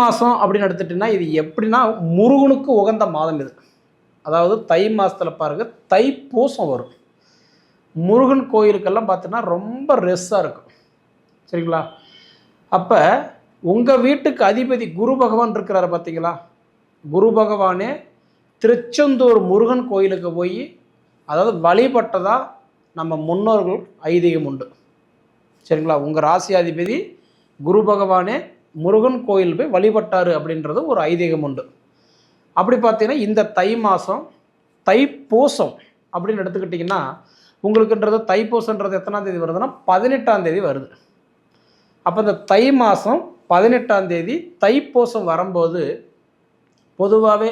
மாதம் அப்படின்னு எடுத்துட்டிங்கன்னா இது எப்படின்னா முருகனுக்கு உகந்த மாதம் இது. அதாவது தை மாதத்தில் பாருங்கள் தைப்பூசம் வரும். முருகன் கோயிலுக்கெல்லாம் பார்த்தீங்கன்னா ரொம்ப ரெஸ்ஸாக இருக்கும். சரிங்களா? அப்போ உங்கள் வீட்டுக்கு அதிபதி குரு பகவான் இருக்கிறாரு பார்த்தீங்களா குரு பகவானே திருச்செந்தூர் முருகன் கோயிலுக்கு போய் அதாவது வழிபட்டதாக நம்ம முன்னோர்கள் ஐதீகம் உண்டு. சரிங்களா? உங்கள் ராசி அதிபதி குரு பகவானே முருகன் கோயில் போய் வழிபட்டார் அப்படின்றது ஒரு ஐதீகம் உண்டு. அப்படி பார்த்தீங்கன்னா இந்த தை மாதம் தைப்பூசம் அப்படின்னு எடுத்துக்கிட்டிங்கன்னா உங்களுக்குன்றது தைப்பூசன்றது எத்தனாம் தேதி வருதுன்னா பதினெட்டாம் தேதி வருது. அப்போ இந்த தை மாதம் பதினெட்டாம் தேதி தைப்பூசம் வரும்போது பொதுவாகவே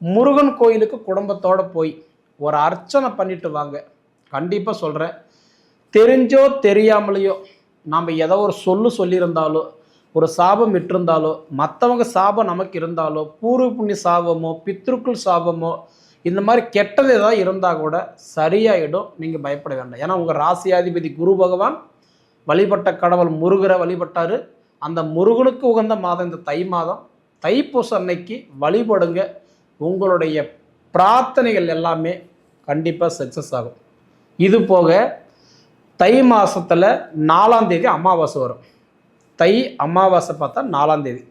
முருகன் கோயிலுக்கு குடும்பத்தோடு போய் ஒரு அர்ச்சனை பண்ணிட்டு வாங்க. கண்டிப்பாக சொல்கிறேன் தெரிஞ்சோ தெரியாமலேயோ நாம் ஏதோ ஒரு சொல்லு சொல்லியிருந்தாலோ ஒரு சாபம் விட்டிருந்தாலோ மற்றவங்க சாபம் நமக்கு இருந்தாலோ பூர்வ புண்ணிய சாபமோ பித்ருக்கள் சாபமோ இந்த மாதிரி கெட்டது ஏதாவது இருந்தால் கூட சரியாயிடும். நீங்கள் பயப்பட வேண்டாம். ஏன்னா உங்கள் ராசியாதிபதி குரு பகவான் வழிபட்ட கடவுள் முருகரை வழிபட்டார். அந்த முருகனுக்கு உகந்த மாதம் இந்த தை மாதம். தைப்பூச அன்னைக்கு வழிபடுங்க. உங்களுடைய பிரார்த்தனைகள் எல்லாமே கண்டிப்பாக சக்ஸஸ் ஆகும். இது போக தை மாதத்தில் நாலாம் தேதி அமாவாசை வரும். தை அமாவாசை பார்த்தா நாலாம் தேதி.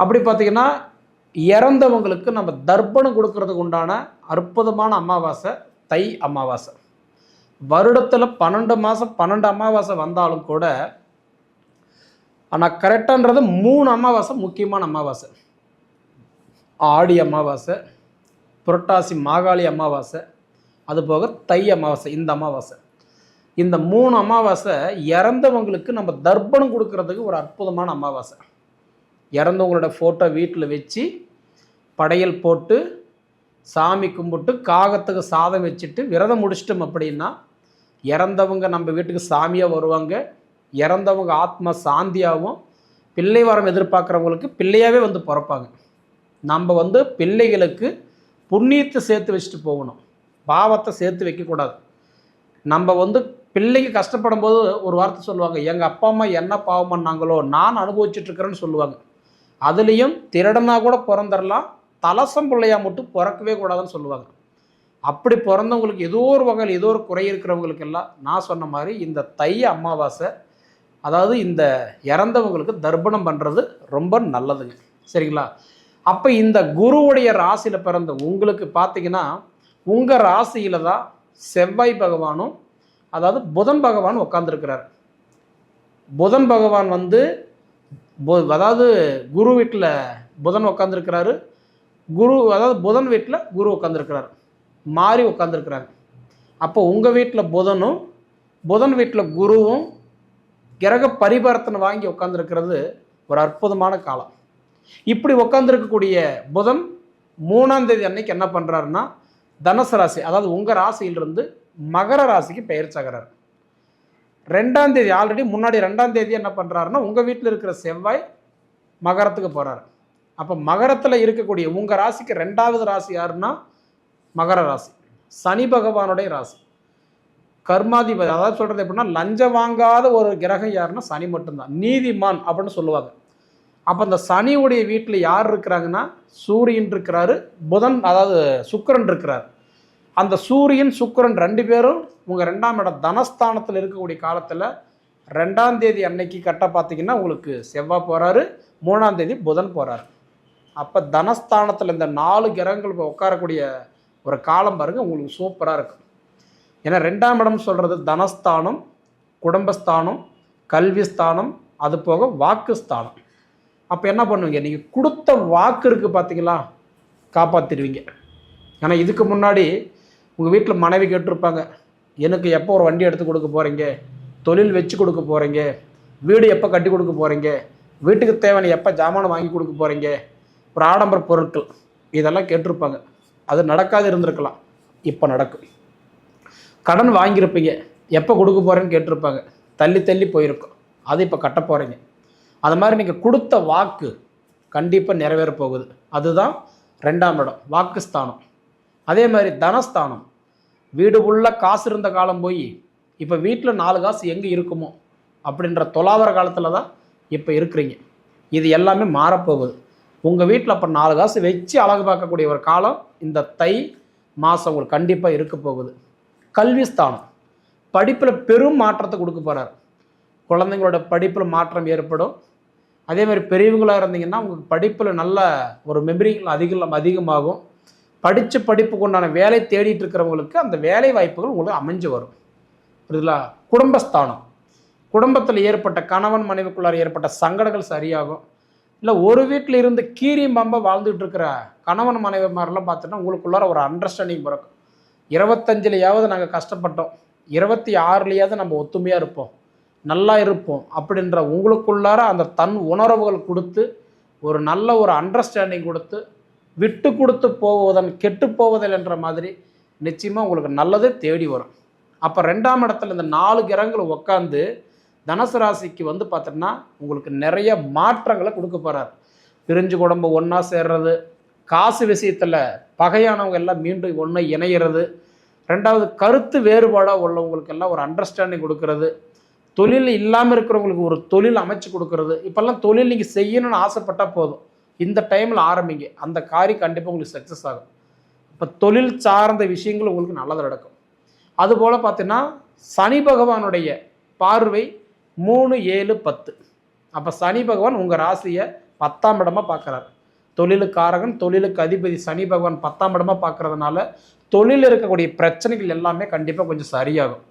அப்படி பார்த்தீங்கன்னா இறந்தவங்களுக்கு நம்ம தர்ப்பணம் கொடுக்கறதுக்கு உண்டான அற்புதமான அமாவாசை தை அமாவாசை. வருடத்தில் பன்னெண்டு மாதம் பன்னெண்டு அமாவாசை வந்தாலும் கூட ஆனால் கரெக்டான்றது மூணு அமாவாசை முக்கியமான அமாவாசை. ஆடி அமாவாசை புரட்டாசி மாகாளி அமாவாசை அதுபோக தை அமாவாசை இந்த அமாவாசை. இந்த மூணு அமாவாசை இறந்தவங்களுக்கு நம்ம தர்ப்பணம் கொடுக்கறதுக்கு ஒரு அற்புதமான அமாவாசை. இறந்தவங்களோட ஃபோட்டோ வீட்டில் வச்சு படையல் போட்டு சாமி கும்பிட்டு காகத்துக்கு சாதம் வச்சுட்டு விரதம் முடிச்சிட்டோம் அப்படின்னா இறந்தவங்க நம்ம வீட்டுக்கு சாமியாக வருவாங்க. இறந்தவங்க ஆத்மா சாந்தியாகவும் பிள்ளை வரம் எதிர்பார்க்குறவங்களுக்கு பிள்ளையாகவே வந்து பிறப்பாங்க. நம்ம வந்து பிள்ளைகளுக்கு புண்ணியத்தை சேர்த்து வச்சுட்டு போகணும். பாவத்தை சேர்த்து வைக்கக்கூடாது. நம்ம வந்து பிள்ளைக்கு கஷ்டப்படும் போது ஒரு வார்த்தை சொல்லுவாங்க எங்கள் அப்பா அம்மா என்ன பாவம் பண்ணாங்களோ நான் அனுபவிச்சுட்ருக்கிறேன்னு சொல்லுவாங்க. அதுலேயும் திருடனா கூட பிறந்துடலாம் தலசம் பிள்ளையாக மட்டும் பிறக்கவே கூடாதுன்னு சொல்லுவாங்க. அப்படி பிறந்தவங்களுக்கு ஏதோ ஒரு வகையில் ஏதோ ஒரு குறை இருக்கிறவங்களுக்கெல்லாம் நான் சொன்ன மாதிரி இந்த தை அமாவாசை அதாவது இந்த இறந்தவங்களுக்கு தர்ப்பணம் பண்ணுறது ரொம்ப நல்லதுங்க. சரிங்களா? அப்போ இந்த குருவுடைய ராசியில் பிறந்த உங்களுக்கு பார்த்தீங்கன்னா உங்கள் ராசியில் தான் செவ்வாய் பகவானும் அதாவது புதன் பகவான் உட்காந்துருக்கிறார் புதன் பகவான் வந்து பு- அதாவது குரு வீட்டில் புதன் உட்காந்துருக்கிறாரு குரு அதாவது புதன் வீட்டில் குரு உட்காந்துருக்கிறார் மாறி உட்காந்துருக்கிறாங்க அப்போ உங்கள் வீட்டில் புதனும் புதன் வீட்டில் குருவும் கிரக பரிவர்த்தனை வாங்கி உட்காந்துருக்கிறது ஒரு அற்புதமான காலம். இப்படி உட்காந்துருக்கக்கூடிய புதன் மூணாம் தேதி அன்னைக்கு என்ன பண்ணுறாருன்னா தனுசு ராசி அதாவது உங்கள் ராசியிலிருந்து மகர ராசிக்கு பெயர்ச்சாகிறார் ரெண்டாம் தேதி ஆல்ரெடி முன்னாடி ரெண்டாம் தேதி என்ன பண்ணுறாருன்னா உங்கள் வீட்டில் இருக்கிற செவ்வாய் மகரத்துக்கு போகிறாரு அப்போ மகரத்தில் இருக்கக்கூடிய உங்கள் ராசிக்கு ரெண்டாவது ராசி யாருன்னா மகர ராசி. சனி பகவானுடைய ராசி. கர்மாதிபதி அதாவது சொல்கிறது எப்படின்னா லஞ்சம் வாங்காத ஒரு கிரகம் யாருன்னா சனி மட்டும்தான். நீதிமான் அப்படின்னு சொல்லுவாங்க. அப்போ அந்த சனியுடைய வீட்டில் யார் இருக்கிறாங்கன்னா சூரியன் இருக்கிறாரு புதன் அதாவது சுக்கரன் இருக்கிறார். அந்த சூரியன் சுக்கரன் ரெண்டு பேரும் உங்கள் ரெண்டாம் இடம் தனஸ்தானத்தில் இருக்கக்கூடிய காலத்தில் ரெண்டாம் தேதி அன்னைக்கு கரெக்டாக பார்த்தீங்கன்னா உங்களுக்கு செவ்வாய் போகிறாரு மூணாம் தேதி புதன் போகிறாரு அப்போ தனஸ்தானத்தில் இந்த நாலு கிரகங்கள் இப்போ உட்காரக்கூடிய ஒரு காலம் பாருங்கள் உங்களுக்கு சூப்பராக இருக்கும். ஏன்னா ரெண்டாம் இடம் சொல்கிறது தனஸ்தானம் குடும்பஸ்தானம் கல்விஸ்தானம் அது போக வாக்குஸ்தானம். அப்போ என்ன பண்ணுவீங்க? நீங்கள் கொடுத்த வாக்கு இருக்குது பார்த்தீங்களா காப்பாற்றிடுவீங்க ஏன்னா இதுக்கு முன்னாடி உங்கள் வீட்டில் மனைவி கேட்டிருப்பாங்க எனக்கு எப்போ ஒரு வண்டி எடுத்து கொடுக்க போகிறீங்க தொழில் வச்சு கொடுக்க போகிறீங்க வீடு எப்போ கட்டி கொடுக்க போகிறீங்க வீட்டுக்கு தேவையான எப்போ ஜாமான் வாங்கி கொடுக்க போகிறீங்க ஒரு ஆடம்பர பொருட்கள். இதெல்லாம் கேட்டிருப்பாங்க. அது நடக்காது இருந்திருக்கலாம். இப்போ நடக்கும். கடன் வாங்கியிருப்பீங்க. எப்போ கொடுக்க போகிறேன்னு கேட்டிருப்பாங்க. தள்ளி தள்ளி போயிருக்கும். அது இப்போ கட்ட போகிறீங்க அது மாதிரி நீங்கள் கொடுத்த வாக்கு கண்டிப்பாக நிறைவேற போகுது. அதுதான் ரெண்டாம் இடம். வாக்குஸ்தானம். அதே மாதிரி தனஸ்தானம். வீடு உள்ள காசு இருந்த காலம் போய் இப்போ வீட்டில் நாலு காசு எங்கே இருக்குமோ அப்படின்ற தொலாவர காலத்தில் தான் இப்போ இருக்கிறீங்க. இது எல்லாமே மாறப்போகுது. உங்கள் வீட்டில் அப்போ நாலு காசு வச்சு அழகு பார்க்கக்கூடிய ஒரு காலம் இந்த தை மாதம் உங்களுக்கு கண்டிப்பாக இருக்க போகுது. கல்வி ஸ்தானம். படிப்பில் பெரும் மாற்றத்தை கொடுக்க போகிறார் குழந்தைங்களோட படிப்பில் மாற்றம் ஏற்படும். அதே மாதிரி பெரியவங்களாக இருந்தீங்கன்னா உங்களுக்கு படிப்பில் நல்ல ஒரு மெமரிகள் அதிகம் அதிகமாகும். படித்த படிப்புக்கு உண்டான வேலை தேடிட்டு இருக்கிறவங்களுக்கு அந்த வேலை வாய்ப்புகள் உங்களுக்கு அமைஞ்சு வரும். புரியுதுங்களா குடும்பஸ்தானம். குடும்பத்தில் ஏற்பட்ட கணவன் மனைவிக்குள்ளார ஏற்பட்ட சங்கடங்கள் சரியாகும். இல்லை ஒரு வீட்டில் இருந்து கீரியும் பம்ப வாழ்ந்துட்டு இருக்கிற கணவன் மனைவி மாதிரிலாம் பார்த்துட்டா உங்களுக்குள்ளார ஒரு அண்டர்ஸ்டாண்டிங் பிறக்கும். இருபத்தஞ்சிலையாவது நாங்கள் கஷ்டப்பட்டோம். இருபத்தி ஆறுலையாவது நம்ம ஒத்துமையாக இருப்போம். நல்லா இருப்போம் அப்படின்ற உங்களுக்குள்ளார அந்த தன் உணர்வுகள் கொடுத்து ஒரு நல்ல ஒரு அண்டர்ஸ்டாண்டிங் கொடுத்து விட்டு கொடுத்து போவதன் கெட்டு போவதில் என்ற மாதிரி நிச்சயமாக உங்களுக்கு நல்லதே தேடி வரும். அப்போ ரெண்டாம் இடத்துல இந்த நாலு கிரகங்கள் உட்காந்து தனுசு ராசிக்கு வந்து பார்த்தோன்னா உங்களுக்கு நிறைய மாற்றங்களை கொடுக்க போகிறார் பிரிஞ்சு குடும்பம் ஒன்றா சேர்றது காசு விஷயத்தில் பகையானவங்க எல்லாம் மீண்டும் ஒன்று இணையிறது ரெண்டாவது கருத்து வேறுபாடாக உள்ளவங்களுக்கு எல்லாம் ஒரு அண்டர்ஸ்டாண்டிங் கொடுக்கறது தொழில் இல்லாமல் இருக்கிறவங்களுக்கு ஒரு தொழில் அமைச்சு கொடுக்கறது இப்போல்லாம் தொழில் நீங்கள் செய்யணும்னு ஆசைப்பட்டால் போதும். இந்த டைமில் ஆரம்பிங்க. அந்த காரியம் கண்டிப்பாக உங்களுக்கு சக்ஸஸ் ஆகும். இப்போ தொழில் சார்ந்த விஷயங்கள் உங்களுக்கு நல்லது நடக்கும். அதுபோல் பார்த்தீங்கன்னா சனி பகவானுடைய பார்வை மூணு ஏழு பத்து. அப்போ சனி பகவான் உங்கள் ராசியை பத்தாம் இடமாக பார்க்குறாரு தொழிலுக்காரகன் தொழிலுக்கு அதிபதி சனி பகவான் பத்தாம் இடமாக பார்க்குறதுனால தொழில் இருக்கக்கூடிய பிரச்சனைகள் எல்லாமே கண்டிப்பாக கொஞ்சம் சரியாகும்.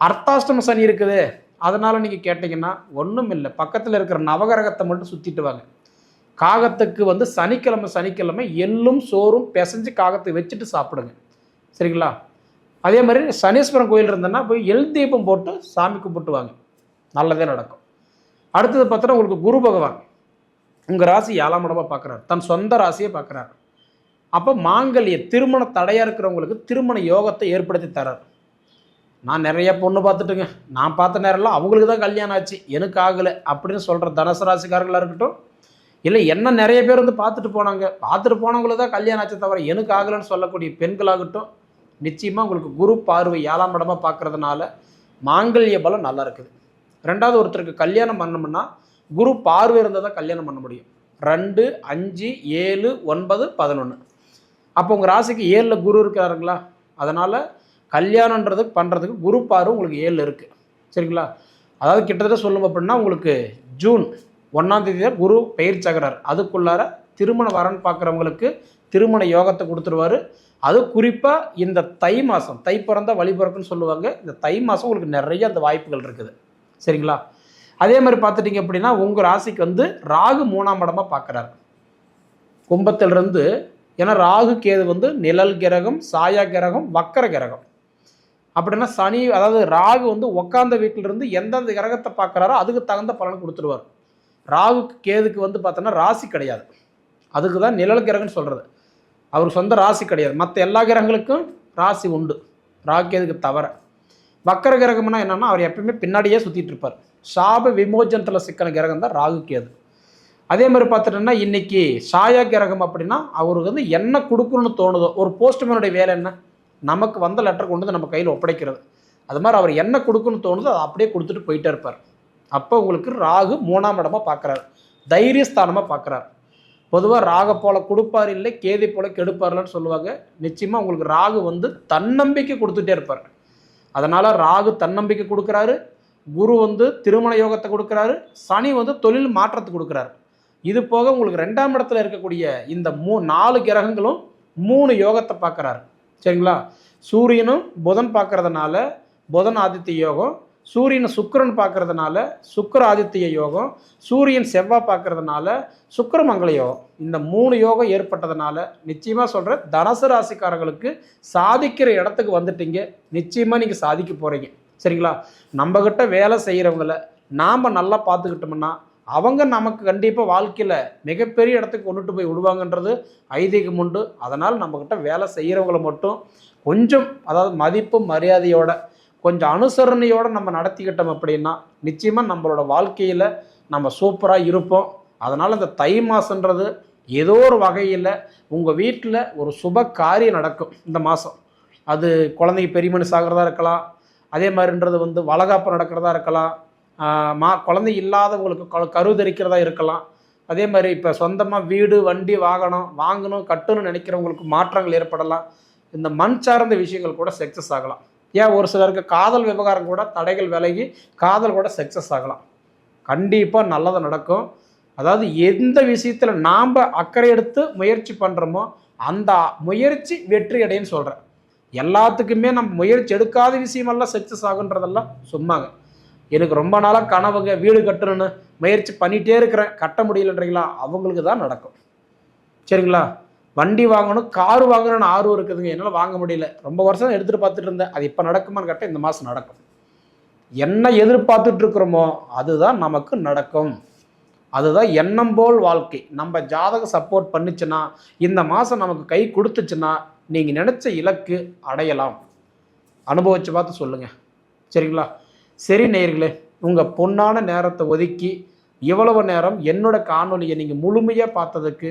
அர்த்தாஷ்டம சனி இருக்குது. அதனால் நீங்கள் கேட்டிங்கன்னா ஒன்றும் இல்லை பக்கத்தில் இருக்கிற நவகரகத்தை மட்டும் சுற்றிட்டு வாங்க. காகத்துக்கு வந்து சனிக்கிழமை சனிக்கிழமை எள்ளும் சோறும் பிசைஞ்சு காகத்தை வச்சுட்டு சாப்பிடுங்க. சரிங்களா? அதே மாதிரி சனீஸ்வரன் கோயில் இருந்ததுன்னா போய் எள் தீபம் போட்டு சாமி கும்பிட்டு வாங்க. நல்லதே நடக்கும். அடுத்தது பார்த்தோன்னா உங்களுக்கு குரு பகவான். உங்கள் ராசி ஏழாம் இடமா பார்க்குறாரு. தன் சொந்த ராசியை பார்க்குறாரு. அப்போ மாங்கல்ய திருமண தடையாக இருக்கிறவங்களுக்கு திருமண யோகத்தை ஏற்படுத்தி தரார் நான் நிறைய பொண்ணு பார்த்துட்டுங்க. நான் பார்த்த நேரம்லாம் அவங்களுக்கு தான் கல்யாணம் ஆச்சு. எனக்கு ஆகலை அப்படின்னு சொல்கிற தனுசு ராசிக்காரங்களாக இருக்கட்டும் இல்லை என்ன நிறைய பேர் வந்து பார்த்துட்டு போனாங்க. பார்த்துட்டு போனவங்கள தான் கல்யாணம் ஆச்சு தவிர எனக்கு ஆகலைன்னு சொல்லக்கூடிய பெண்களாகட்டும் நிச்சயமாக உங்களுக்கு குரு பார்வை ஏழாம் இடமா பார்க்கறதுனால மாங்கல்ய பலம் நல்லா இருக்குது. ரெண்டாவது ஒருத்தருக்கு கல்யாணம் பண்ணோம்னா குரு பார்வை இருந்தால் தான் கல்யாணம் பண்ண முடியும். ரெண்டு அஞ்சு ஏழு ஒன்பது பதினொன்று அப்போ உங்கள் ராசிக்கு ஏழில் குரு இருக்காருங்களா? அதனால் கல்யாணன்றது பண்ணுறதுக்கு குரு பார்வை உங்களுக்கு ஏழில் இருக்குது சரிங்களா? அதாவது கிட்டத்தட்ட சொல்லும் அப்படின்னா உங்களுக்கு ஜூன் ஒன்றாம் தேதி தான் குரு பெயர் சகரர் அதுக்குள்ளார திருமண வரன் பார்க்குறவங்களுக்கு திருமண யோகத்தை கொடுத்துருவாரு. அது குறிப்பாக இந்த தை மாதம் தை பிறந்த வழிபிறக்குன்னு சொல்லுவாங்க. இந்த தை மாதம் உங்களுக்கு நிறைய அந்த வாய்ப்புகள் இருக்குது. சரிங்களா? அதே மாதிரி பார்த்துட்டிங்க அப்படின்னா உங்கள் ராசிக்கு வந்து ராகு மூணாம் இடமாக பார்க்குறாரு. கும்பத்திலிருந்து ஏன்னா ராகு கேது வந்து நிழல் கிரகம் சாயா கிரகம் வக்கர கிரகம். அப்படின்னா சனி அதாவது ராகு வந்து உட்காந்த வீட்டிலிருந்து எந்தெந்த கிரகத்தை பார்க்குறாரோ அதுக்கு தகுந்த பலன் கொடுத்துருவார். ராகுக்கு கேதுக்கு வந்து பார்த்தோன்னா ராசி கிடையாது. அதுக்கு தான் நிழல் கிரகம்னு சொல்கிறது அவர் சொந்த ராசி கிடையாது. மற்ற எல்லா கிரகங்களுக்கும் ராசி உண்டு. ராகு கேதுக்கு தவிர வக்கர கிரகம்னா என்னென்னா அவர் எப்பயுமே பின்னாடியே சுற்றிட்டு இருப்பார். சாப விமோஜனத்தில் சிக்கன கிரகம் தான் ராகு கேது. அதே மாதிரி பார்த்துட்டோம்னா இன்றைக்கி சாயா கிரகம் அப்படின்னா அவருக்கு வந்து என்ன கொடுக்கணும்னு தோணுதோ ஒரு போஸ்ட்மேனுடைய வேலை என்ன? நமக்கு வந்த லெட்டர் கொண்டு வந்து நம்ம கையில் ஒப்படைக்கிறது. அது மாதிரி அவர் என்ன கொடுக்கணும்னு தோணுதோ அதை அப்படியே கொடுத்துட்டு போயிட்டே இருப்பார். அப்போ உங்களுக்கு ராகு மூணாம் இடமா பார்க்குறாரு தைரியஸ்தானமாக பார்க்குறாரு பொதுவாக ராக போல கொடுப்பார் இல்லை கேதி போல கெடுப்பார்லன்னு சொல்லுவாங்க. நிச்சயமாக உங்களுக்கு ராகு வந்து தன்னம்பிக்கை கொடுத்துட்டே இருப்பார். அதனால் ராகு தன்னம்பிக்கை கொடுக்குறாரு. குரு வந்து திருமண யோகத்தை கொடுக்குறாரு. சனி வந்து தொழில் மாற்றத்தை கொடுக்குறாரு. இது போக உங்களுக்கு ரெண்டாம் இடத்துல இருக்கக்கூடிய இந்த மூ நாலு கிரகங்களும் மூணு யோகத்தை பார்க்குறாரு சரிங்களா? சூரியனும் புதன் பார்க்கறதுனால புதன் ஆதித்ய யோகம் சூரியனை சுக்கரன் பார்க்கறதுனால சுக்கர ஆதித்ய யோகம் சூரியன் செவ்வாய் பார்க்கறதுனால சுக்கரமங்கல யோகம். இந்த மூணு யோகம் ஏற்பட்டதுனால நிச்சயமாக சொல்கிறேன் தனசு ராசிக்காரர்களுக்கு சாதிக்கிற இடத்துக்கு வந்துட்டீங்க. நிச்சயமாக நீங்கள் சாதிக்க போகிறீங்க சரிங்களா? நம்மக்கிட்ட வேலை செய்கிறவங்கள நாம் நல்லா பார்த்துக்கிட்டோம்னா அவங்க நமக்கு கண்டிப்பாக வாழ்க்கையில் மிகப்பெரிய இடத்துக்கு கொண்டுட்டு போய் விடுவாங்கன்றது ஐதீகம் உண்டு. அதனால் நம்மக்கிட்ட வேலை செய்கிறவங்கள மட்டும் கொஞ்சம் அதாவது மதிப்பு மரியாதையோட கொஞ்சம் அனுசரணையோடு நம்ம நடத்திக்கிட்டோம் அப்படின்னா நிச்சயமாக நம்மளோட வாழ்க்கையில் நம்ம சூப்பராக இருப்போம். அதனால் இந்த தை மாதன்றது ஏதோ ஒரு வகையில் உங்கள் வீட்டில் ஒரு சுப காரியம் நடக்கும் இந்த மாதம் அது குழந்தைங்க பெரிய மனுஷாகிறதா இருக்கலாம் அதே மாதிரின்றது வந்து வளகாப்பு நடக்கிறதா இருக்கலாம் மா குழந்தை இல்லாதவங்களுக்கு க- கருதரிக்கிறதா இருக்கலாம். அதே மாதிரி இப்போ சொந்தமாக வீடு வண்டி வாகனம் வாங்கணும் கட்டணும்னு நினைக்கிறவங்களுக்கு மாற்றங்கள் ஏற்படலாம். இந்த மண் சார்ந்த விஷயங்கள் கூட சக்ஸஸ் ஆகலாம். ஏன் ஒரு சிலருக்கு காதல் விவகாரம் கூட தடைகள் விலகி காதல் கூட சக்ஸஸ் ஆகலாம். கண்டிப்பாக நல்லது நடக்கும். அதாவது எந்த விஷயத்தில் நாம் அக்கறை எடுத்து முயற்சி பண்ணுறோமோ அந்த முயற்சி வெற்றி அடைன்னு சொல்கிறேன் எல்லாத்துக்குமே நம்ம முயற்சி எடுக்காத விஷயமெல்லாம் சக்ஸஸ் ஆகுன்றதெல்லாம் சும்மாங்க. எனக்கு ரொம்ப நாளாக கனவுங்க வீடு கட்டணும்னு முயற்சி பண்ணிகிட்டே இருக்கிறேன். கட்ட முடியலன்றீங்களா? அவங்களுக்கு தான் நடக்கும். சரிங்களா? வண்டி வாங்கணும் கார் வாங்கணும்னு ஆர்வம் இருக்குதுங்க. என்னால் வாங்க முடியல. ரொம்ப வருஷம் எடுத்துகிட்டு பார்த்துட்டு இருந்தேன். அது இப்போ நடக்குமான்னு கேட்டால் இந்த மாதம் நடக்கும். என்ன எதிர்பார்த்துட்டு இருக்கிறோமோ அதுதான் நமக்கு நடக்கும். அதுதான் எண்ணம் போல் வாழ்க்கை. நம்ம ஜாதகம் சப்போர்ட் பண்ணுச்சுன்னா இந்த மாதம் நமக்கு கை கொடுத்துச்சுன்னா நீங்கள் நினச்ச இலக்கு அடையலாம். அனுபவிச்சு பார்த்து சொல்லுங்கள் சரிங்களா? சரி நேயர்களே உங்கள் பொன்னான நேரத்தை ஒதுக்கி இவ்வளவு நேரம் என்னோட காணொலியை நீங்கள் முழுமையாக பார்த்ததுக்கு